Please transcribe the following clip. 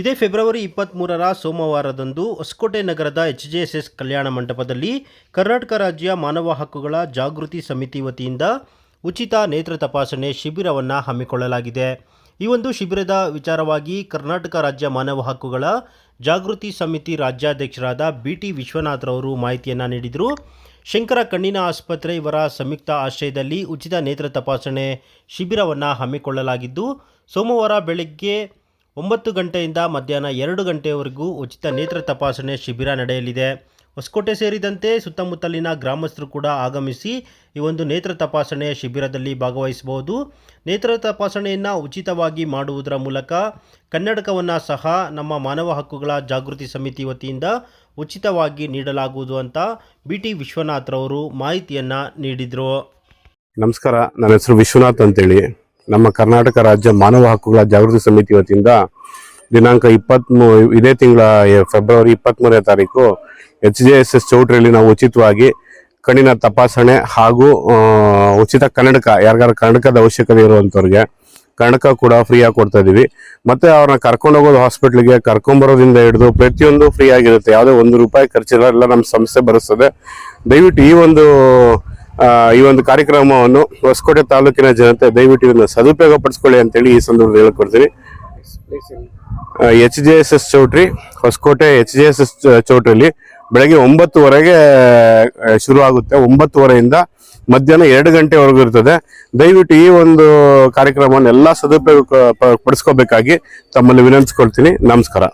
ಇದೇ ಫೆಬ್ರವರಿ ಇಪ್ಪತ್ತ್ಮೂರರ ಸೋಮವಾರದಂದು ಹೊಸಕೋಟೆ ನಗರದ ಎಚ್ ಜೆ ಎಸ್ ಎಸ್ ಕಲ್ಯಾಣ ಮಂಟಪದಲ್ಲಿ ಕರ್ನಾಟಕ ರಾಜ್ಯ ಮಾನವ ಹಕ್ಕುಗಳ ಜಾಗೃತಿ ಸಮಿತಿ ವತಿಯಿಂದ ಉಚಿತ ನೇತ್ರ ತಪಾಸಣೆ ಶಿಬಿರವನ್ನು ಹಮ್ಮಿಕೊಳ್ಳಲಾಗಿದೆ. ಈ ಒಂದು ಶಿಬಿರದ ವಿಚಾರವಾಗಿ ಕರ್ನಾಟಕ ರಾಜ್ಯ ಮಾನವ ಹಕ್ಕುಗಳ ಜಾಗೃತಿ ಸಮಿತಿ ರಾಜ್ಯಾಧ್ಯಕ್ಷರಾದ ಬಿ ಟಿ ವಿಶ್ವನಾಥ್ರವರು ಮಾಹಿತಿಯನ್ನು ನೀಡಿದರು. ಶಂಕರ ಕಣ್ಣಿನ ಆಸ್ಪತ್ರೆ ಇವರ ಸಂಯುಕ್ತ ಆಶ್ರಯದಲ್ಲಿ ಉಚಿತ ನೇತ್ರ ತಪಾಸಣೆ ಶಿಬಿರವನ್ನು ಹಮ್ಮಿಕೊಳ್ಳಲಾಗಿದ್ದು, ಸೋಮವಾರ ಬೆಳಗ್ಗೆ ಒಂಬತ್ತು ಗಂಟೆಯಿಂದ ಮಧ್ಯಾಹ್ನ ಎರಡು ಗಂಟೆಯವರೆಗೂ ಉಚಿತ ನೇತ್ರ ತಪಾಸಣೆ ಶಿಬಿರ ನಡೆಯಲಿದೆ. ಹೊಸಕೋಟೆ ಸೇರಿದಂತೆ ಸುತ್ತಮುತ್ತಲಿನ ಗ್ರಾಮಸ್ಥರು ಕೂಡ ಆಗಮಿಸಿ ಈ ಒಂದು ನೇತ್ರ ತಪಾಸಣೆಯ ಶಿಬಿರದಲ್ಲಿ ಭಾಗವಹಿಸಬಹುದು. ನೇತ್ರ ತಪಾಸಣೆಯನ್ನು ಉಚಿತವಾಗಿ ಮಾಡುವುದರ ಮೂಲಕ ಕನ್ನಡಕವನ್ನು ಸಹ ನಮ್ಮ ಮಾನವ ಹಕ್ಕುಗಳ ಜಾಗೃತಿ ಸಮಿತಿ ವತಿಯಿಂದ ಉಚಿತವಾಗಿ ನೀಡಲಾಗುವುದು ಅಂತ ಬಿ ಟಿ ವಿಶ್ವನಾಥ್ರವರು ಮಾಹಿತಿಯನ್ನು ನೀಡಿದರು. ನಮಸ್ಕಾರ, ನನ್ನ ಹೆಸರು ವಿಶ್ವನಾಥ್ ಅಂತೇಳಿ. ನಮ್ಮ ಕರ್ನಾಟಕ ರಾಜ್ಯ ಮಾನವ ಹಕ್ಕುಗಳ ಜಾಗೃತಿ ಸಮಿತಿ ವತಿಯಿಂದ ದಿನಾಂಕ ಇಪ್ಪತ್ಮೂ, ಇದೇ ತಿಂಗಳ ಫೆಬ್ರವರಿ ಇಪ್ಪತ್ತ್ಮೂರನೇ ತಾರೀಕು ಎಚ್ ಜೆ ಎಸ್ ಎಸ್ ಚೌಟ್ರಿಯಲ್ಲಿ ನಾವು ಉಚಿತವಾಗಿ ಕಣ್ಣಿನ ತಪಾಸಣೆ ಹಾಗೂ ಉಚಿತ ಕನ್ನಡಕ, ಯಾರಿಗಾರ ಕನ್ನಡಕದ ಅವಶ್ಯಕತೆ ಇರುವಂಥವ್ರಿಗೆ ಕನ್ನಡಕ ಕೂಡ ಫ್ರೀಯಾಗಿ ಕೊಡ್ತಾ ಇದೀವಿ. ಮತ್ತೆ ಅವ್ರನ್ನ ಕರ್ಕೊಂಡು ಹೋಗೋದು ಹಾಸ್ಪಿಟ್ಲಿಗೆ ಕರ್ಕೊಂಬರೋದ್ರಿಂದ ಹಿಡಿದು ಪ್ರತಿಯೊಂದು ಫ್ರೀ ಆಗಿರುತ್ತೆ ಯಾವುದೇ ಒಂದು ರೂಪಾಯಿ ಖರ್ಚಿಲ್ಲ, ಎಲ್ಲ ನಮ್ಮ ಸಂಸ್ಥೆ ಬರೆಸ್ತದೆ ದಯವಿಟ್ಟು ಈ ಒಂದು ಈ ಒಂದು ಕಾರ್ಯಕ್ರಮವನ್ನು ಹೊಸಕೋಟೆ ತಾಲೂಕಿನ ಜನತೆ ದಯವಿಟ್ಟು ಇದನ್ನು ಸದುಪಯೋಗ ಪಡಿಸ್ಕೊಳ್ಳಿ ಅಂತೇಳಿ ಈ ಸಂದರ್ಭದಲ್ಲಿ ಹೇಳ್ಕೊಡ್ತೀನಿ. ಎಚ್ ಜೆ ಎಸ್ ಎಸ್ ಚೌಟ್ರಿ, Hosakote H J S S ಚೌಟ್ರಿಲಿ ಬೆಳಗ್ಗೆ ಒಂಬತ್ತುವರೆಗೆ ಶುರು ಆಗುತ್ತೆ ಒಂಬತ್ತುವರೆಯಿಂದ ಮಧ್ಯಾಹ್ನ ಎರಡು ಗಂಟೆವರೆಗೂ ಇರ್ತದೆ. ದಯವಿಟ್ಟು ಈ ಒಂದು ಕಾರ್ಯಕ್ರಮವನ್ನು ಎಲ್ಲ ಸದುಪಯೋಗ ಪಡಿಸ್ಕೋಬೇಕಾಗಿ ತಮ್ಮಲ್ಲಿ ವಿನಂತಿಸ್ಕೊಳ್ತೀನಿ. ನಮಸ್ಕಾರ.